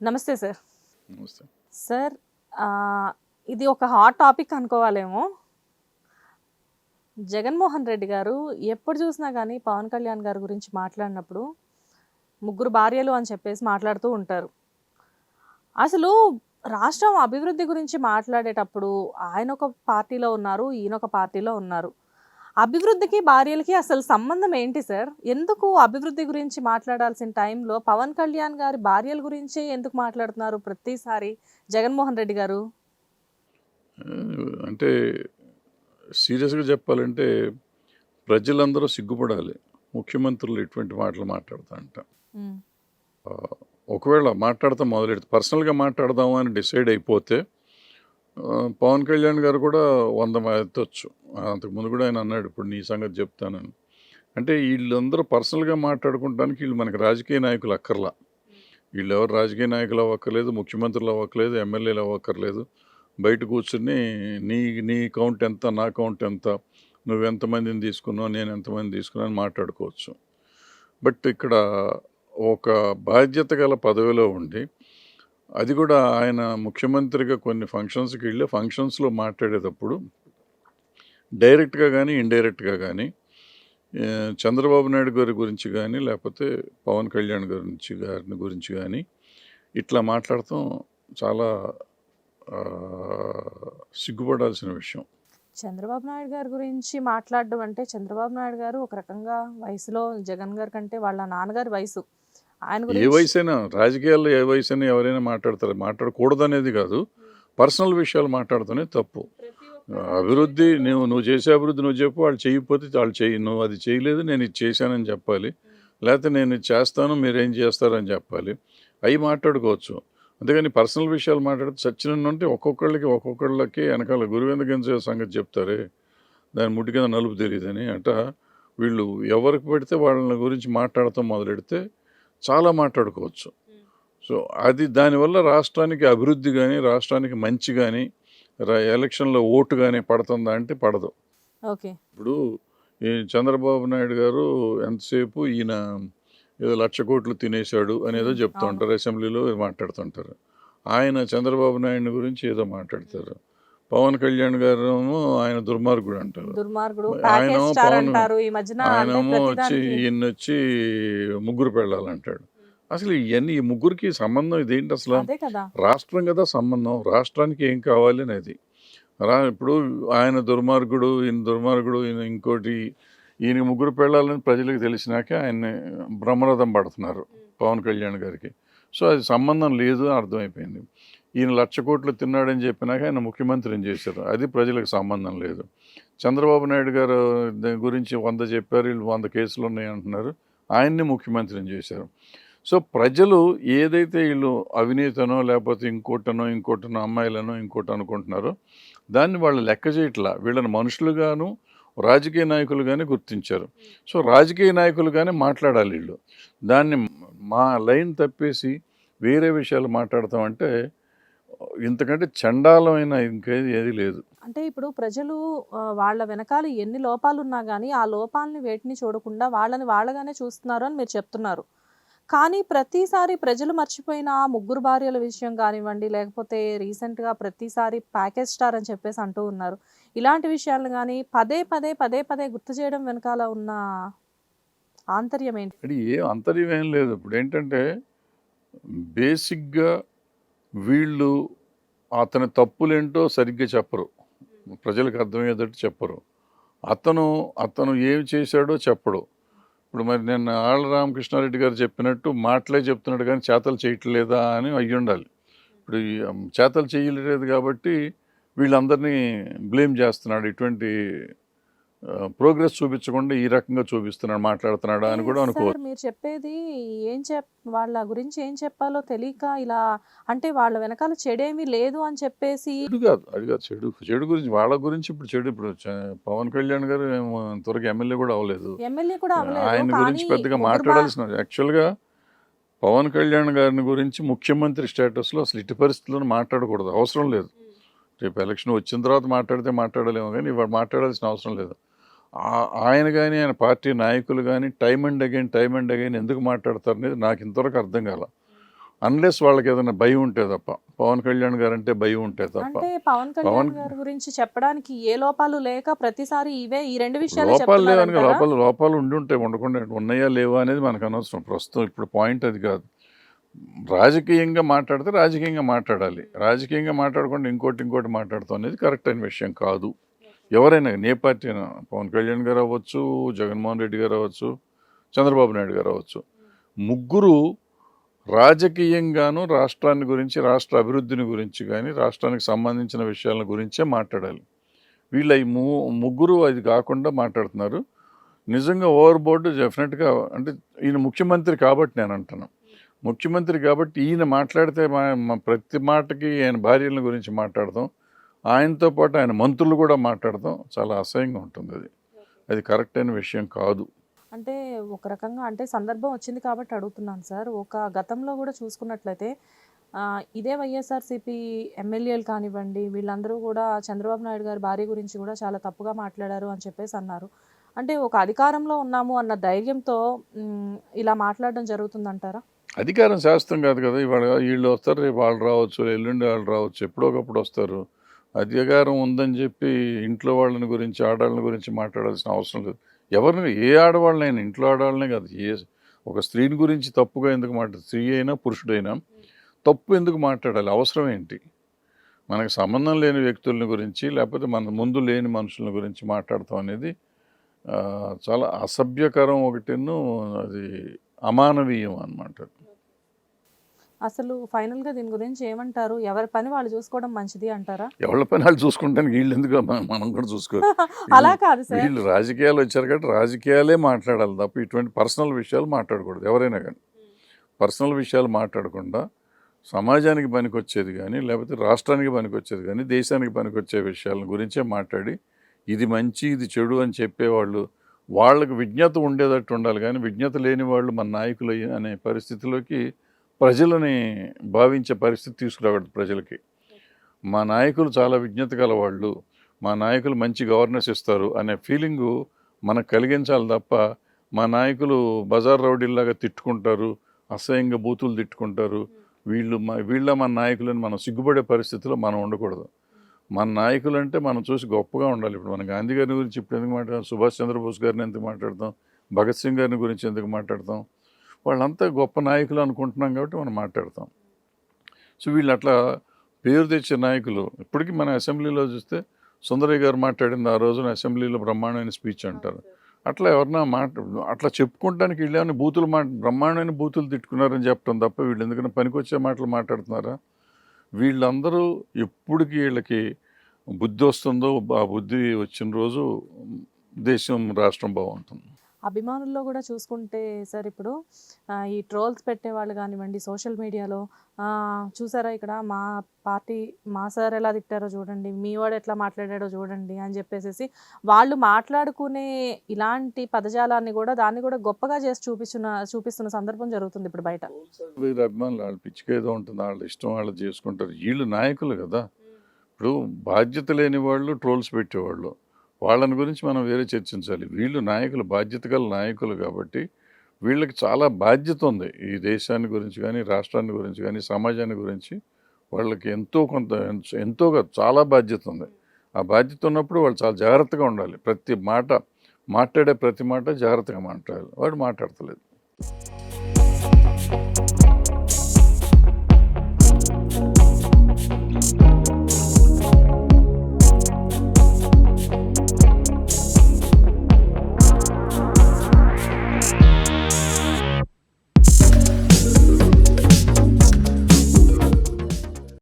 నమస్తే సార్. నమస్తే. సార్ ఇది ఒక హాట్ టాపిక్ అనుకోవాలేమో. జగన్మోహన్ రెడ్డి గారు ఎప్పుడు చూసినా కానీ పవన్ కళ్యాణ్ గారి గురించి మాట్లాడినప్పుడు ముగ్గురు భార్యలు అని చెప్పేసి మాట్లాడుతూ ఉంటారు. అసలు రాష్ట్రం అభివృద్ధి గురించి మాట్లాడేటప్పుడు ఆయన ఒక పార్టీలో ఉన్నారు ఈయన ఒక పార్టీలో ఉన్నారు. అభివృద్ధికి భార్యలకి అసలు సంబంధం ఏంటి సార్? ఎందుకు అభివృద్ధి గురించి మాట్లాడాల్సిన టైంలో పవన్ కళ్యాణ్ గారి భార్యల గురించే ఎందుకు మాట్లాడుతున్నారు ప్రతిసారి జగన్మోహన్ రెడ్డి గారు? అంటే సీరియస్గా చెప్పాలంటే ప్రజలందరూ సిగ్గుపడాలి. ముఖ్యమంత్రులు ఇటువంటి మాటలు మాట్లాడుతా అంట. ఒకవేళ మాట్లాడతాం మొదలెడితే పర్సనల్గా మాట్లాడదాము అని డిసైడ్ అయిపోతే పవన్ కళ్యాణ్ గారు కూడా వంద మా ఎత్తొచ్చు. అంతకుముందు కూడా ఆయన అన్నాడు ఇప్పుడు నీ సంగతి చెప్తానని. అంటే వీళ్ళందరూ పర్సనల్గా మాట్లాడుకుంటానికి వీళ్ళు మనకి రాజకీయ నాయకులు అక్కర్లా. వీళ్ళు ఎవరు రాజకీయ నాయకులు అవ్వక్కర్లేదు ముఖ్యమంత్రులు అవ్వక్కర్లేదు ఎమ్మెల్యేలు అవ్వక్కర్లేదు. బయట కూర్చుని నీ నీ కౌంట్ ఎంత నా కౌంట్ ఎంత? నువ్వు ఎంతమందిని తీసుకున్నావు నేను ఎంతమంది తీసుకున్నాను మాట్లాడుకోవచ్చు. బట్ ఇక్కడ ఒక బాధ్యత గల పదవిలో ఉండి అది కూడా ఆయన ముఖ్యమంత్రిగా కొన్ని ఫంక్షన్స్కి వెళ్ళి ఫంక్షన్స్లో మాట్లాడేటప్పుడు డైరెక్ట్గా కానీ ఇండైరెక్ట్గా కానీ చంద్రబాబు నాయుడు గారి గురించి కానీ లేకపోతే పవన్ కళ్యాణ్ గురించి గారిని గురించి కానీ ఇట్లా మాట్లాడటం చాలా సిగ్గుపడాల్సిన విషయం. చంద్రబాబు నాయుడు గారి గురించి మాట్లాడడం అంటే చంద్రబాబు నాయుడు గారు ఒక రకంగా వయసులో జగన్ గారి కంటే వాళ్ళ నాన్నగారి వయసు. ఆయన ఏ గురించి వయసు అయినా రాజకీయాల్లో ఏ వయసు అయినా ఎవరైనా మాట్లాడతారు. మాట్లాడకూడదు అనేది కాదు. పర్సనల్ విషయాలు మాట్లాడుతూనే తప్పు. అభివృద్ధి నువ్వు నువ్వు చేసే అభివృద్ధి నువ్వు చెప్పు వాళ్ళు చేయకపోతే వాళ్ళు చేయి నువ్వు అది చేయలేదు నేను ఇది చేశానని చెప్పాలి. లేకపోతే నేను ఇది చేస్తాను మీరు ఏం చేస్తారని చెప్పాలి. అవి మాట్లాడుకోవచ్చు. అంతేగాని పర్సనల్ విషయాలు మాట్లాడితే చచ్చిన ఉంటే ఒక్కొక్కళ్ళకి ఒక్కొక్కళ్ళకి వెనకాల గురువేంద్ర గంజ సంగతి చెప్తారే? దాని ముట్టి కింద నలుపు తెలియదని అంట. వీళ్ళు ఎవరికి పెడితే వాళ్ళ గురించి మాట్లాడటం మొదలెడితే చాలా మాట్లాడుకోవచ్చు. సో అది దానివల్ల రాష్ట్రానికి అభివృద్ధి కానీ రాష్ట్రానికి మంచి కానీ ఎలక్షన్లో ఓటు కానీ పడుతుందా అంటే పడదు. ఓకే. ఇప్పుడు ఈ చంద్రబాబు నాయుడు గారు ఎంతసేపు ఈయన ఏదో లక్ష కోట్లు తినేశాడు అనేదో చెప్తూ. ఉంటారు అసెంబ్లీలో మాట్లాడుతుంటారు ఆయన చంద్రబాబు నాయుడు గురించి ఏదో మాట్లాడతారు. పవన్ కళ్యాణ్ గారు ఆయన దుర్మార్గుడు అంటారు. దుర్మార్గుడు. ఆయన అంటారు ఈ మధ్యన అంటే ఆయనేమో వచ్చి ఈయన వచ్చి ముగ్గురు పెళ్ళాలంటాడు. అసలు ఇవన్నీ ఈ ముగ్గురికి సంబంధం ఇదేంటి అసలు? రాష్ట్రం కదా సంబంధం. రాష్ట్రానికి ఏం కావాలి అనేది. రా ఇప్పుడు ఆయన దుర్మార్గుడు ఈయన దుర్మార్గుడు ఈయన ఇంకోటి ఈయన ముగ్గురు పెళ్ళాలని ప్రజలకు తెలిసినాక ఆయన్ని బ్రహ్మరథం పడుతున్నారు పవన్ కళ్యాణ్ గారికి. సో అది సంబంధం లేదు అర్థమైపోయింది. ఈయన లక్ష కోట్లు తిన్నాడని చెప్పినాక ఆయన ముఖ్యమంత్రిని చేశారు. అది ప్రజలకు సంబంధం లేదు. చంద్రబాబు నాయుడు గారు గురించి వంద చెప్పారు వీళ్ళు వంద కేసులు ఉన్నాయి అంటున్నారు. ఆయన్ని ముఖ్యమంత్రిని చేశారు. సో ప్రజలు ఏదైతే వీళ్ళు అవినీతనో లేకపోతే ఇంకోటనో ఇంకోటనో అమ్మాయిలనో ఇంకోటి అనుకుంటున్నారో దాన్ని వాళ్ళు లెక్క చేయట్లా. వీళ్ళని మనుషులుగాను రాజకీయ నాయకులుగానే గుర్తించారు. సో రాజకీయ నాయకులుగానే మాట్లాడాలి వీళ్ళు. దాన్ని మా లైన్ తప్పేసి వేరే విషయాలు మాట్లాడతామంటే ఇంతకంటే చండాలమైన ఇంకేది ఏది లేదు. అంటే ఇప్పుడు ప్రజలు వాళ్ళ వెనకాల ఎన్ని లోపాలు ఉన్నా కానీ ఆ లోపాలని వేటిని చూడకుండా వాళ్ళని వాళ్ళగానే చూస్తున్నారు అని మీరు చెప్తున్నారు. కానీ ప్రతిసారి ప్రజలు మర్చిపోయిన ఆ ముగ్గురు భార్యల విషయం కానివ్వండి లేకపోతే రీసెంట్గా ప్రతిసారి ప్యాకేజ్ స్టార్ అని చెప్పేసి అంటూ ఉన్నారు. ఇలాంటి విషయాలను కానీ పదే పదే పదే పదే గుర్తు చేయడం వెనకాల ఉన్న ఆంతర్యం ఏంటి? ఏ అంతర్యం ఏం లేదు. ఇప్పుడు ఏంటంటే బేసిక్గా వీళ్ళు అతని తప్పులేంటో సరిగ్గా చెప్పరు. ప్రజలకు అర్థమయ్యేటట్టు చెప్పరు. అతను అతను ఏమి చేశాడో చెప్పడు. ఇప్పుడు మరి నేను ఆళ్ళ రామకృష్ణారెడ్డి గారు చెప్పినట్టు మాటలే చెప్తున్నాడు కానీ చేతలు చేయట్లేదా అని అయ్యి ఉండాలి. ఇప్పుడు చేతలు చేయలేదు కాబట్టి వీళ్ళందరినీ బ్లేమ్ చేస్తున్నాడు ఇటువంటి ప్రోగ్రెస్ చూపించకుండా ఈ రకంగా చూపిస్తున్నాడు మాట్లాడుతున్నాడా అని కూడా అనుకోవచ్చు మీరు చెప్పేది ఏం చెప్ వాళ్ళ గురించి ఏం చెప్పాలో తెలియక ఇలా అంటే వాళ్ళ వెనకాల చెడేమీ లేదు అని చెప్పేసి చెడు కాదు అది కాదు చెడు చెడు గురించి వాళ్ళ గురించి ఇప్పుడు చెడు ఇప్పుడు పవన్ కళ్యాణ్ గారు త్వరగా ఎమ్మెల్యే కూడా అవ్వలేదు. ఎమ్మెల్యే కూడా ఆయన గురించి పెద్దగా మాట్లాడాల్సిన యాక్చువల్గా పవన్ కళ్యాణ్ గారిని గురించి ముఖ్యమంత్రి స్టేటస్లో అసలు ఇటు పరిస్థితుల్లో మాట్లాడకూడదు అవసరం లేదు. రేపు ఎలక్షన్ వచ్చిన తర్వాత మాట్లాడితే మాట్లాడలేము కానీ ఇవాళ మాట్లాడాల్సిన అవసరం లేదు. ఆయన కానీ ఆయన పార్టీ నాయకులు కానీ time and again time and again ఎందుకు మాట్లాడతారు అనేది నాకు ఇంతవరకు అర్థం కాల. అన్లెస్ వాళ్ళకి ఏదైనా భయం ఉంటే తప్ప. పవన్ కళ్యాణ్ గారు అంటే భయం ఉంటే తప్ప. పవన్ కళ్యాణ్ గారి గురించి చెప్పడానికి ఏ లోపాలు లేక ప్రతిసారి ఇవే ఈ రెండు విషయాలు లోపాలు లేవని? లోపాలు లోపాలు ఉండి ఉంటాయి ఉండకుండా ఉన్నాయా లేవా అనేది మనకు అనవసరం. ప్రస్తుతం ఇప్పుడు పాయింట్ అది కాదు. రాజకీయంగా మాట్లాడితే రాజకీయంగా మాట్లాడాలి. రాజకీయంగా మాట్లాడకుండా ఇంకోటి ఇంకోటి మాట్లాడతాం అనేది కరెక్ట్ అయిన విషయం కాదు. ఎవరైనా ఏ పార్టీ అయినా పవన్ కళ్యాణ్ గారు అవ్వచ్చు జగన్మోహన్ రెడ్డి గారు అవ్వచ్చు చంద్రబాబు నాయుడు గారు అవ్వచ్చు. ముగ్గురు రాజకీయంగాను రాష్ట్రాన్ని గురించి రాష్ట్ర అభివృద్ధిని గురించి కానీ రాష్ట్రానికి సంబంధించిన విషయాల గురించే మాట్లాడాలి. వీళ్ళ ఈ ము ముగ్గురు అది కాకుండా మాట్లాడుతున్నారు. నిజంగా ఓవర్ బోర్డు డెఫినెట్గా అంటే ఈయన ముఖ్యమంత్రి కాబట్టి నేను అంటున్నాను ముఖ్యమంత్రి కాబట్టి ఈయన మాట్లాడితే మా ప్రతి మాటకి ఆయన భార్యల గురించి మాట్లాడదాం. ఆయనతో పాటు ఆయన మంత్రులు కూడా మాట్లాడతాం చాలా అసహ్యంగా ఉంటుంది అది. అది కరెక్ట్ అయిన విషయం కాదు. అంటే ఒక రకంగా అంటే సందర్భం వచ్చింది కాబట్టి అడుగుతున్నాను సార్. ఒక గతంలో కూడా చూసుకున్నట్లయితే ఇదే వైఎస్ఆర్సీపీ ఎమ్మెల్యేలు కానివ్వండి వీళ్ళందరూ కూడా చంద్రబాబు నాయుడు గారి భార్య గురించి కూడా చాలా తప్పుగా మాట్లాడారు అని చెప్పేసి అన్నారు. అంటే ఒక అధికారంలో ఉన్నాము అన్న ధైర్యంతో ఇలా మాట్లాడడం జరుగుతుందంటారా? అధికారం శాస్త్రం కాదు కదా. ఇవాళ వీళ్ళు వస్తారు రేపు వాళ్ళు రావచ్చు ఎల్లుండి వాళ్ళు రావచ్చు ఎప్పుడో ఒకప్పుడు వస్తారు. అధికారం ఉందని చెప్పి ఇంట్లో వాళ్ళని గురించి ఆడవాళ్ళని గురించి మాట్లాడాల్సిన అవసరం లేదు. ఎవరిని ఏ ఆడవాళ్ళనైనా ఇంట్లో ఆడవాళ్ళనే కాదు. ఏ ఒక స్త్రీని గురించి తప్పుగా ఎందుకు మాట్లాడు స్త్రీ అయినా పురుషుడైనా తప్పు ఎందుకు మాట్లాడాలి? అవసరం ఏంటి? మనకు సంబంధం లేని వ్యక్తులని గురించి లేకపోతే మన ముందు లేని మనుషుల గురించి మాట్లాడతాం అనేది చాలా అసభ్యకరం ఒకటిను అది అమానవీయం అన్నమాట. అసలు ఫైనల్గా దీని గురించి ఏమంటారు? ఎవరి పని వాళ్ళు చూసుకోవడం మంచిది అంటారా? ఎవరి పని వాళ్ళు చూసుకుంటానికి వీళ్ళు ఎందుకు మనం కూడా చూసుకో అలా కాదు సార్. వీళ్ళు రాజకీయాలు వచ్చారు కాబట్టి రాజకీయాలే మాట్లాడాలి తప్ప ఇటువంటి పర్సనల్ విషయాలు మాట్లాడకూడదు ఎవరైనా కానీ. పర్సనల్ విషయాలు మాట్లాడకుండా సమాజానికి పనికొచ్చేది కానీ లేకపోతే రాష్ట్రానికి పనికొచ్చేది కానీ దేశానికి పనికొచ్చే విషయాల గురించే మాట్లాడి ఇది మంచి ఇది చెడు అని చెప్పేవాళ్ళు వాళ్ళకు విజ్ఞత ఉండేటట్టు ఉండాలి కానీ విజ్ఞత లేని వాళ్ళు మన నాయకులు అయ్యి- అనే పరిస్థితిలోకి ప్రజలని భావించే పరిస్థితి తీసుకురావద్దు ప్రజలకి. మా నాయకులు చాలా విజ్ఞత వాళ్ళు మా నాయకులు మంచి గవర్నెన్స్ ఇస్తారు అనే ఫీలింగు మనకు కలిగించాలి తప్ప మా నాయకులు బజార్ రౌడీల్లాగా తిట్టుకుంటారు అసహ్యంగా బూతులు తిట్టుకుంటారు. వీళ్ళు మా వీళ్ళ మన నాయకులని మనం సిగ్గుపడే పరిస్థితిలో మనం ఉండకూడదు. మన నాయకులు అంటే మనం చూసి గొప్పగా ఉండాలి. ఇప్పుడు మన గాంధీ గారిని గురించి ఇప్పుడు ఎందుకు మాట్లాడతాం? సుభాష్ చంద్రబోస్ గారిని ఎందుకు మాట్లాడతాం? భగత్ సింగ్ గారిని గురించి ఎందుకు మాట్లాడతాం? వాళ్ళంతా గొప్ప నాయకులు అనుకుంటున్నాం కాబట్టి మనం మాట్లాడతాం. సో వీళ్ళు అట్లా పేరు తెచ్చే నాయకులు ఇప్పటికీ మన అసెంబ్లీలో చూస్తే సుందరయ్య గారు మాట్లాడింది ఆ రోజున అసెంబ్లీలో బ్రహ్మాండమైన స్పీచ్ అంటారు. అట్లా ఎవరన్నా మాట అట్లా చెప్పుకోవడానికి వీళ్ళని బూతులు మా బ్రహ్మాండమైన బూతులు తిట్టుకున్నారని చెప్పడం తప్ప వీళ్ళు ఎందుకంటే పనికొచ్చే మాటలు మాట్లాడుతున్నారా? వీళ్ళందరూ ఎప్పటికి వీళ్ళకి బుద్ధి వస్తుందో ఆ బుద్ధి వచ్చిన రోజు దేశం రాష్ట్రం బాగుంటుంది. అభిమానుల్లో కూడా చూసుకుంటే సార్ ఇప్పుడు ఈ ట్రోల్స్ పెట్టేవాళ్ళు కానివ్వండి సోషల్ మీడియాలో చూసారా ఇక్కడ మా పార్టీ మా సార్ ఎలా తిట్టారో చూడండి మీ వాడు ఎట్లా మాట్లాడాడో చూడండి అని చెప్పేసి వాళ్ళు మాట్లాడుకునే ఇలాంటి పదజాలాన్ని కూడా దాన్ని కూడా గొప్పగా చేసి చూపిస్తున్న చూపిస్తున్న సందర్భం జరుగుతుంది ఇప్పుడు బయట. వీరి అభిమానులు వాళ్ళు పిచ్చికేదో ఉంటుంది వాళ్ళ ఇష్టం వాళ్ళు చేసుకుంటారు. వీళ్ళు నాయకులు కదా. ఇప్పుడు బాధ్యత లేని వాళ్ళు ట్రోల్స్ పెట్టేవాళ్ళు. వాళ్ళని గురించి మనం వేరే చర్చించాలి. వీళ్ళు నాయకులు బాధ్యత గల నాయకులు కాబట్టి వీళ్ళకి చాలా బాధ్యత ఉంది. ఈ దేశాన్ని గురించి కానీ రాష్ట్రాన్ని గురించి కానీ సమాజాన్ని గురించి వాళ్ళకి ఎంతో కొంత ఎంతోగా చాలా బాధ్యత ఉంది. ఆ బాధ్యత ఉన్నప్పుడు వాళ్ళు చాలా జాగ్రత్తగా ఉండాలి. ప్రతి మాట మాట్లాడే ప్రతి మాట జాగ్రత్తగా మాట్లాడాలి. వాడు మాట్లాడతలేదు.